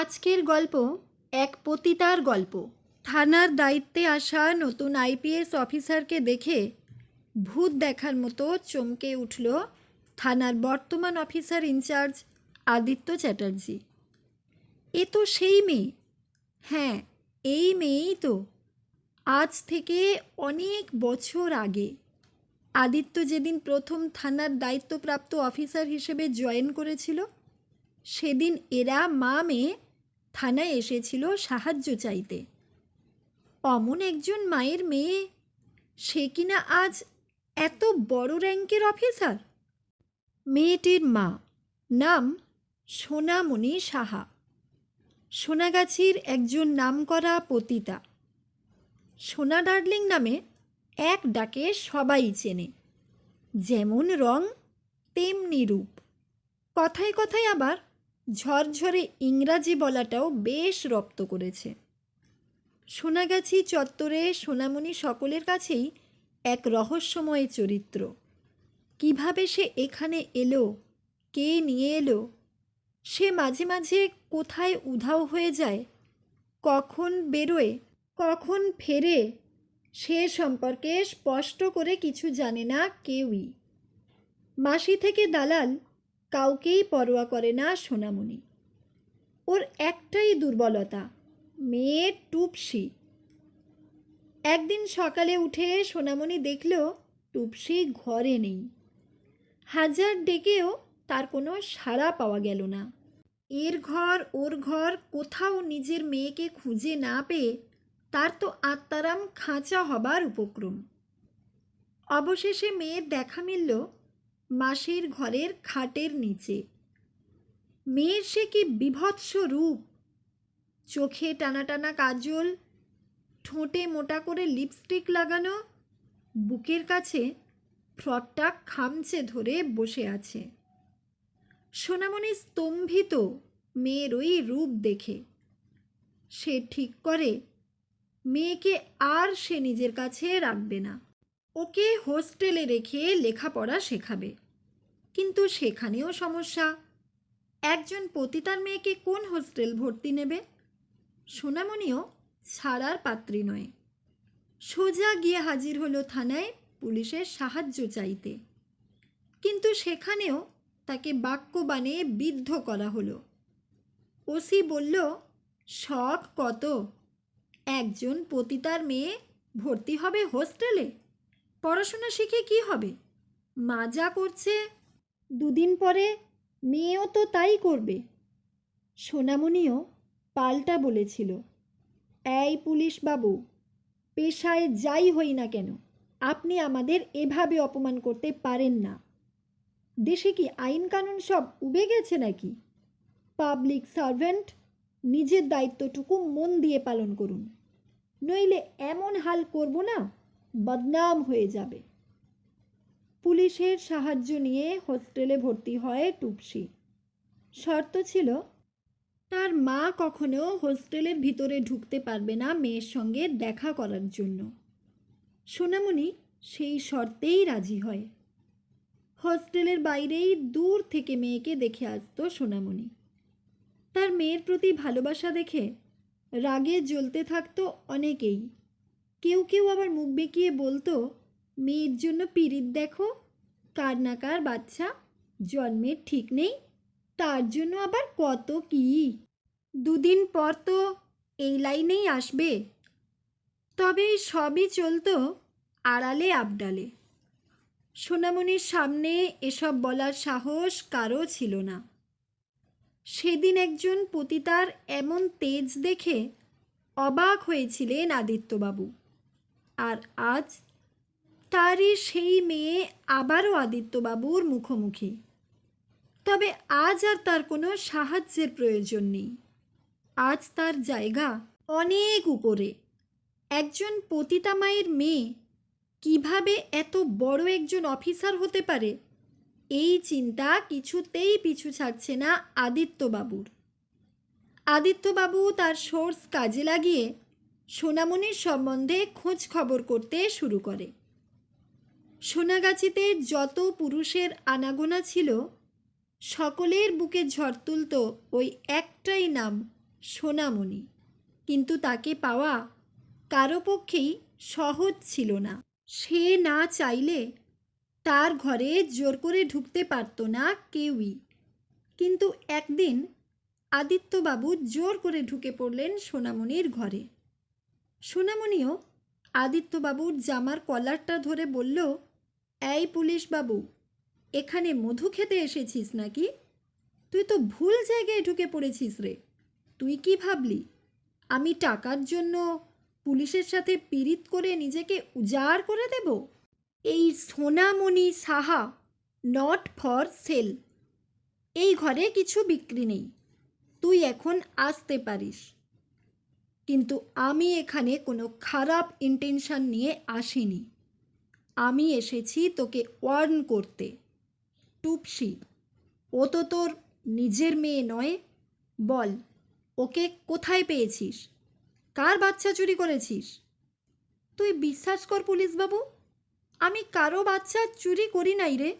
আজকের গল্প এক পতিতার গল্প। থানার দায়িত্বে আসা নতুন আইপিএস অফিসারকে দেখে ভূত দেখার মতো চমকে উঠল থানার বর্তমান officer in charge Aditya Chatterjee. এ তো সেই মেয়ে? হ্যাঁ এই মেয়েই তো। আজ থেকে অনেক বছর আগে। আদিত্য যেদিন প্রথম থানার দায়িত্বপ্রাপ্ত অফিসার হিসেবে জয়েন করেছিল, সেদিন এরা মা মেয়ে থানায় এসেছিল সাহায্য চাইতে। অমন একজন মায়ের মেয়ে? সে কিনা আজ এত বড় র্যাঙ্কের অফিসার? মেয়েটির মা, নাম সোনামণি সাহা। সোনাগাছির একজন নামকরা পতিতা। সোনা ডার্লিং নামে এক ডাকে সবাই চেনে। যেমন রং, তেমনি রূপ। কথায় কথায় আবার ঝরঝরে ইংরাজি বলাটাও বেশ রপ্ত করেছে। সোনাগাছি চত্বরে সোনামণি সকলের কাছেই এক রহস্যময় চরিত্র। কীভাবে সে এখানে এলো? কে নিয়ে এলো? সে মাঝে মাঝে কোথায় উধাও হয়ে যায়? কখন বেরোয়? কখন ফেরে? সে সম্পর্কে স্পষ্ট করে কিছু জানে না কেউই। মাসি থেকে দালাল কাউকেই পরোয়া করে না সোনামণি। ওর একটাই দুর্বলতা মেয়ে টুপসি। একদিন সকালে উঠে সোনামণি দেখল টুপসি ঘরে নেই। হাজার ডেকেও তার কোনো সাড়া পাওয়া গেল না। এর ঘর, ওর ঘর, কোথাও নিজের মেয়েকে খুঁজে না পেয়ে তার তো আত্মারাম খাঁচা হবার উপক্রম। অবশেষে মেয়ের দেখা মিলল মাসির ঘরের খাটের নিচে। মেয়ের সে কি বিভৎস রূপ। চোখে টানা টানা কাজল, ঠোঁটে মোটা করে লিপস্টিক লাগানো, বুকের কাছে ফ্রকটা খামচে ধরে বসে আছে। সোনামণি স্তম্ভিত মেয়ের ওই রূপ দেখে। সে ঠিক করে, মেয়েকে আর সে নিজের কাছে রাখবে না। ওকে হোস্টেলে রেখে লেখাপড়া শেখাবে। কিন্তু সেখানেও সমস্যা। একজন পতিতার মেয়েকে কোন হোস্টেল ভর্তি নেবে? সোনামণিও ছাড়ার পাত্রী নয়। সোজা গিয়ে হাজির হলো থানায় পুলিশের সাহায্য চাইতে। কিন্তু সেখানেও তাকে বাক্য বানিয়ে বিদ্ধ করা হলো। ওসি বলল, শখ কত? একজন পতিতার মেয়ে ভর্তি হবে হোস্টেলে? পড়াশোনা শিখে কি হবে? মা যা করছে দুদিন পরে মেয়েও তো তাই করবে। সোনামণিও পাল্টা বলেছিল, এই পুলিশ বাবু, পেশায় যাই হই না কেন, আপনি আমাদের এভাবে অপমান করতে পারেন না। দেশে কি আইন কানুন সব উবে গেছে নাকি? পাবলিক সার্ভেন্ট নিজের দায়িত্বটুকু মন দিয়ে পালন করুন। নইলে এমন হাল করব না বদনাম হয়ে যাবে। পুলিশের সাহায্য নিয়ে হোস্টেলে ভর্তি হয় টুপসি। শর্ত ছিল, তার মা কখনো হোস্টেলের ভিতরে ঢুকতে পারবে না মেয়ের সঙ্গে দেখা করার জন্য। সোনামণি সেই শর্তেই রাজি হয়। হোস্টেলের বাইরেই দূর থেকে মেয়েকে দেখে আসতো সোনামণি। তার মেয়ের প্রতি ভালোবাসা দেখে রাগে জ্বলতে থাকতো অনেকেই। কেউ কেউ আবার মুখ বেঁকিয়ে বলতো, মেয়ের জন্য পিরিত দেখো, কার না কার বাচ্চা, জন্মের ঠিক নেই, তার জন্য আবার কত কি? দুদিন পর তো এই লাইনেই আসবে। তবে সবই চলতো আড়ালে আবডালে। সোনামণির সামনে এসব বলার সাহস কারও ছিল না। সেদিন একজন পতিতার এমন তেজ দেখে অবাক হয়েছিলেন আদিত্যবাবু। আর আজ তারই সেই মেয়ে আবারও আদিত্যবাবুর মুখোমুখি। তবে আজ আর তার কোনো সাহায্যের প্রয়োজন নেই। আজ তার জায়গা অনেক উপরে। একজন পতিতা মায়ের মেয়ে কীভাবে এত বড় একজন অফিসার হতে পারে? এই চিন্তা কিছুতেই পিছু ছাড়ছে না আদিত্যবাবুর। আদিত্যবাবু তার সোর্স কাজে লাগিয়ে সোনামণির সম্বন্ধে খোঁজ খবর করতে শুরু করে। সোনাগাছিতে যত পুরুষের আনাগোনা ছিল, সকলের বুকে ঝড় তুলত ওই একটাই নাম, সোনামণি। কিন্তু তাকে পাওয়া কারও পক্ষেই সহজ ছিল না। সে না চাইলে তার ঘরে জোর করে ঢুকতে পারত না কেউই। কিন্তু একদিন আদিত্যবাবু জোর করে ঢুকে পড়লেন সোনামণির ঘরে। সোনামণিও আদিত্যবাবুর জামার কলারটা ধরে বলল, এই পুলিশ বাবু এখানে মধু খেতে এসেছিস নাকি? তুই তো ভুল জায়গায় ঢুকে পড়েছিস রে। তুই কি ভাবলি? আমি টাকার জন্য পুলিশের সাথে পীড়িত করে নিজেকে উজাড় করে দেব? এই Sonamoni Saha not for sale এই ঘরে কিছু বিক্রি নেই। তুই এখন আসতে পারিস। কিন্তু আমি এখানে কোনো খারাপ ইন্টেনশন নিয়ে আসিনি। আমি এসেছি তোকে ওয়ার্ন করতে। টুপসি, ও তো তোর নিজের মেয়ে নয়। বল, ওকে কোথায় পেয়েছিস? কার বাচ্চা চুরি করেছিস? তুই বিশ্বাস কর পুলিশবাবু, আমি কারও বাচ্চা চুরি করি নাই রে।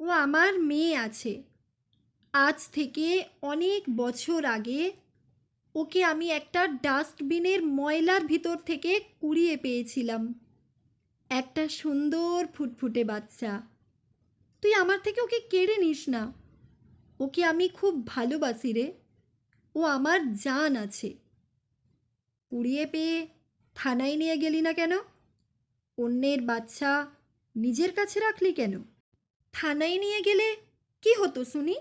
ও আমার মেয়ে আছে। আজ থেকে অনেক বছর আগে ওকে আমি একটা ডাস্টবিনের ময়লার ভিতর থেকে কুড়িয়ে পেয়েছিলাম। একটা সুন্দর ফুটফুটে বাচ্চা। তুই আমার থেকে ওকে কেড়ে নিস না। ওকে আমি খুব ভালোবাসি রে। ও আমার জান আছে। কুড়িয়ে পেয়ে থানায় নিয়ে গেলি না কেন? অন্যের বাচ্চা নিজের কাছে রাখলি কেন? থানায় নিয়ে গেলে কি হতো শুনি?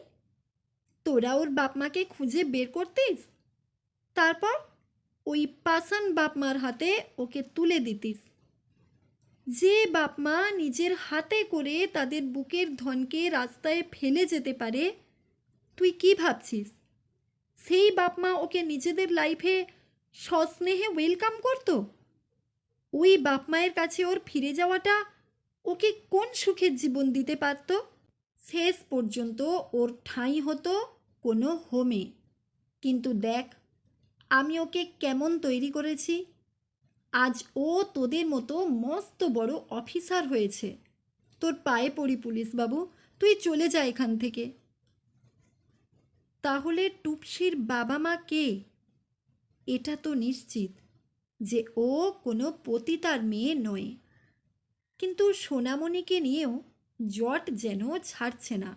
তোরা ওর বাপ মাকে খুঁজে বের করতিস? তারপর ওই পাসান বাপমার হাতে ওকে তুলে দিতিস। যে বাপমা নিজের হাতে করে তাদের বুকের ধনকে রাস্তায় ফেলে যেতে পারে, তুই কি ভাবছিস? সেই বাপমা ওকে নিজেদের লাইফে সস্নেহে ওয়েলকাম করতো? ওই বাপ মায়ের কাছে ওর ফিরে যাওয়াটা ওকে কোন সুখের জীবন দিতে পারত? শেষ পর্যন্ত ওর ঠাঁই হতো কোনো হোমে কিন্তু দেখ আমি ওকে কেমন তৈরি করেছি? আজ ও তোদের মতো মস্ত বড় অফিসার হয়েছে। তোর পায়ে পড়ি পুলিশ বাবু, তুই চলে যা এখান থেকে। তাহলে টুপসির বাবা মা কে? এটা তো নিশ্চিত যে ও কোনো পতিতার মেয়ে নয়। কিন্তু সোনামণিকে নিয়েও জট যেন ছাড়ছে না।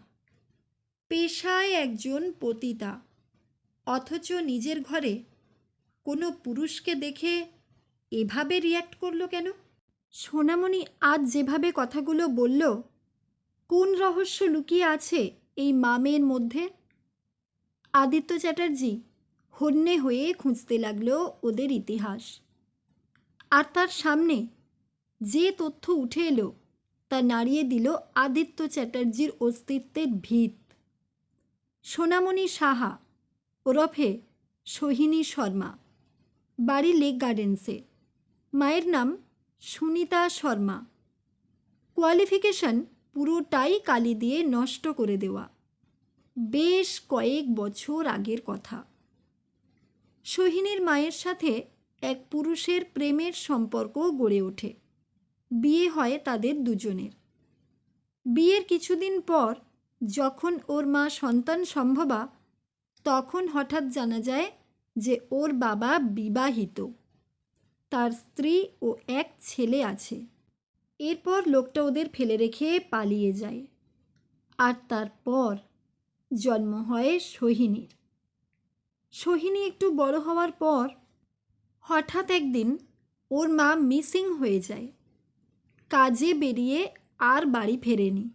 পেশায় একজন পতিতা, অথচ নিজের ঘরে কোনো পুরুষকে দেখে এভাবে রিয়্যাক্ট করল কেন? সোনামণি আজ যেভাবে কথাগুলো বলল, কোন রহস্য লুকিয়ে আছে এই মামের মধ্যে? আদিত্য চ্যাটার্জি হন্যে হয়ে খুঁজতে লাগল ওদের ইতিহাস। আর তার সামনে যে তথ্য উঠে এলো, তা নাড়িয়ে দিল আদিত্য চ্যাটার্জির অস্তিত্বের ভিত। সোনামণি সাহা ওরফে সোহিনী শর্মা। বাড়ি লেক গার্ডেন্সে। মায়ের নাম সুনিতা শর্মা। কোয়ালিফিকেশন পুরোটাই কালি দিয়ে নষ্ট করে দেওয়া। বেশ কয়েক বছর আগের কথা। সোহিনীর মায়ের সাথে এক পুরুষের প্রেমের সম্পর্ক গড়ে ওঠে। বিয়ে হয় তাদের দুজনের। বিয়ের কিছুদিন পর যখন ওর মা সন্তান সম্ভবা, তখন হঠাৎ জানা যায় যে ওর বাবা বিবাহিত। তার স্ত্রী ও এক ছেলে আছে। এরপর লোকটা ওদের ফেলে রেখে পালিয়ে যায়। আর তারপর জন্ম হয় সোহিনীর। সোহিনী একটু বড় হওয়ার পর হঠাৎ একদিন ওর মা মিসিং হয়ে যায়। কাজে বেরিয়ে আর বাড়ি ফেরেনি।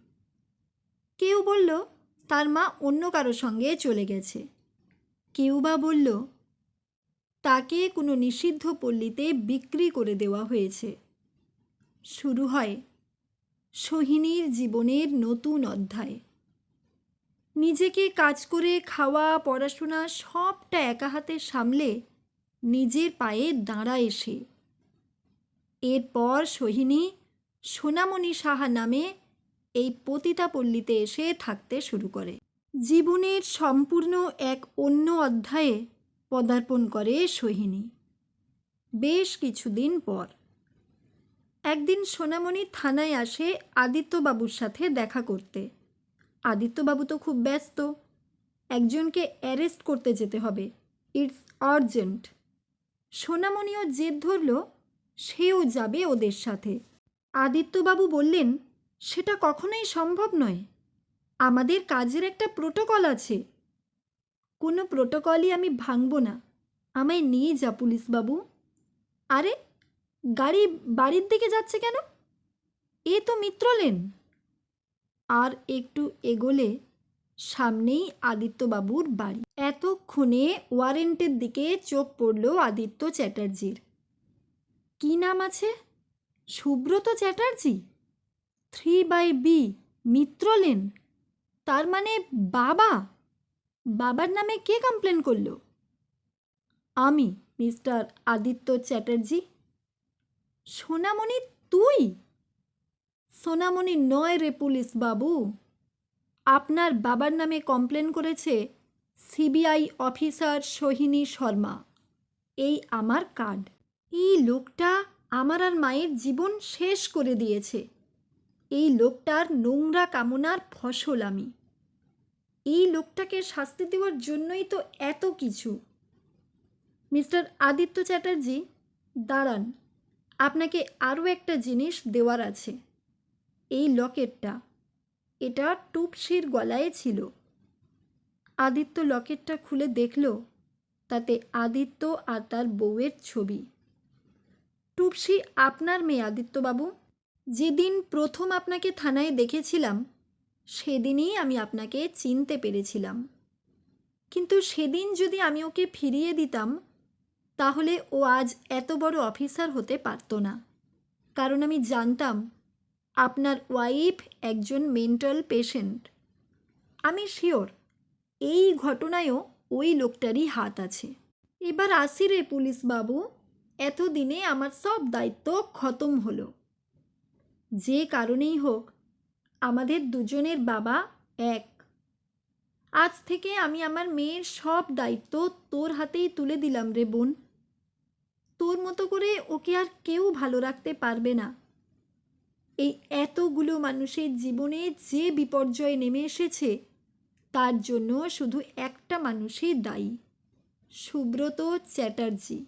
কেউ বলল, তার মা অন্য কারও সঙ্গে চলে গেছে। কেউ বা বলল তাকে কোনো নিষিদ্ধ পল্লীতে বিক্রি করে দেওয়া হয়েছে। শুরু হয় সোহিনীর জীবনের নতুন অধ্যায়। নিজেকে কাজ করে খাওয়া, পড়াশোনা সবটা একা হাতে সামলে নিজের পায়ে দাঁড়ায় সে এরপর সোহিনী সোনামণি সাহা নামে এই পতিতা পল্লীতে এসে থাকতে শুরু করে। জীবনের সম্পূর্ণ এক অন্য অধ্যায়ে পদার্পণ করে সোহিনী। বেশ কিছুদিন পর। একদিন সোনামণি থানায় আসে আদিত্যবাবুর সাথে দেখা করতে। আদিত্যবাবু তো খুব ব্যস্ত। একজনকে অ্যারেস্ট করতে যেতে হবে। It's urgent. সোনামণিও জেদ ধরল, সেও যাবে ওদের সাথে। আদিত্যবাবু বললেন, সেটা কখনোই সম্ভব নয়। আমাদের কাজের একটা প্রোটোকল আছে। কোনো প্রোটোকলই আমি ভাঙব না। আমায় নিয়ে যা পুলিশবাবু আরে, গাড়ি বাড়ির দিকে যাচ্ছে কেন? এ তো মিত্রলেন আর একটু এগোলে সামনেই আদিত্যবাবুর বাড়ি। এতক্ষণে ওয়ারেন্টের দিকে চোখ পড়ল আদিত্য চ্যাটার্জির। কি নাম আছে? Subrata Chatterjee? Three by B মিত্রলেন তার মানে বাবা? বাবার নামে কে কমপ্লেন করল? আমি মিস্টার আদিত্য চ্যাটার্জি। সোনামণি, তুই? সোনামণি নয় রে পুলিশ বাবু। আপনার বাবার নামে কমপ্লেন করেছে সিবিআই অফিসার সোহিনী শর্মা। এই আমার কার্ড এই লোকটা আমার আর মায়ের জীবন শেষ করে দিয়েছে। এই লোকটার নোংরা কামনার ফসল আমি। এই লোকটাকে শাস্তি দেওয়ার জন্যই তো এত কিছু। মিস্টার আদিত্য চ্যাটার্জি, দাঁড়ান, আপনাকে আরও একটা জিনিস দেওয়ার আছে। এই লকেটটা, এটা টুপসির গলায় ছিল। আদিত্য লকেটটা খুলে দেখল, তাতে আদিত্য আর তার বউয়ের ছবি। টুপসি আপনার মেয়ে আদিত্যবাবু। যেদিন প্রথম আপনাকে থানায় দেখেছিলাম সেদিনই আমি আপনাকে চিনতে পেরেছিলাম। কিন্তু সেদিন যদি আমি ওকে ফিরিয়ে দিতাম, তাহলে ও আজ এত বড় অফিসার হতে পারতো না। কারণ আমি জানতাম, আপনার ওয়াইফ একজন মেন্টাল পেশেন্ট। আমি শিওর, এই ঘটনায়ও ওই লোকটারই হাত আছে। এবার আসি রে পুলিশ বাবু এতদিনে আমার সব দায়িত্ব খতম হলো। যে কারণেই হোক আমাদের দুজনের বাবা এক। আজ থেকে আমি আমার মেয়ের সব দায়িত্ব তোর হাতেই তুলে দিলাম রে বোন। তোর মতো করে ওকে আর কেউ ভালো রাখতে পারবে না। এই এতগুলো মানুষের জীবনে যে বিপর্যয় নেমে এসেছে, তার জন্য শুধু একটা মানুষই দায়ী, সুব্রত চ্যাটার্জি।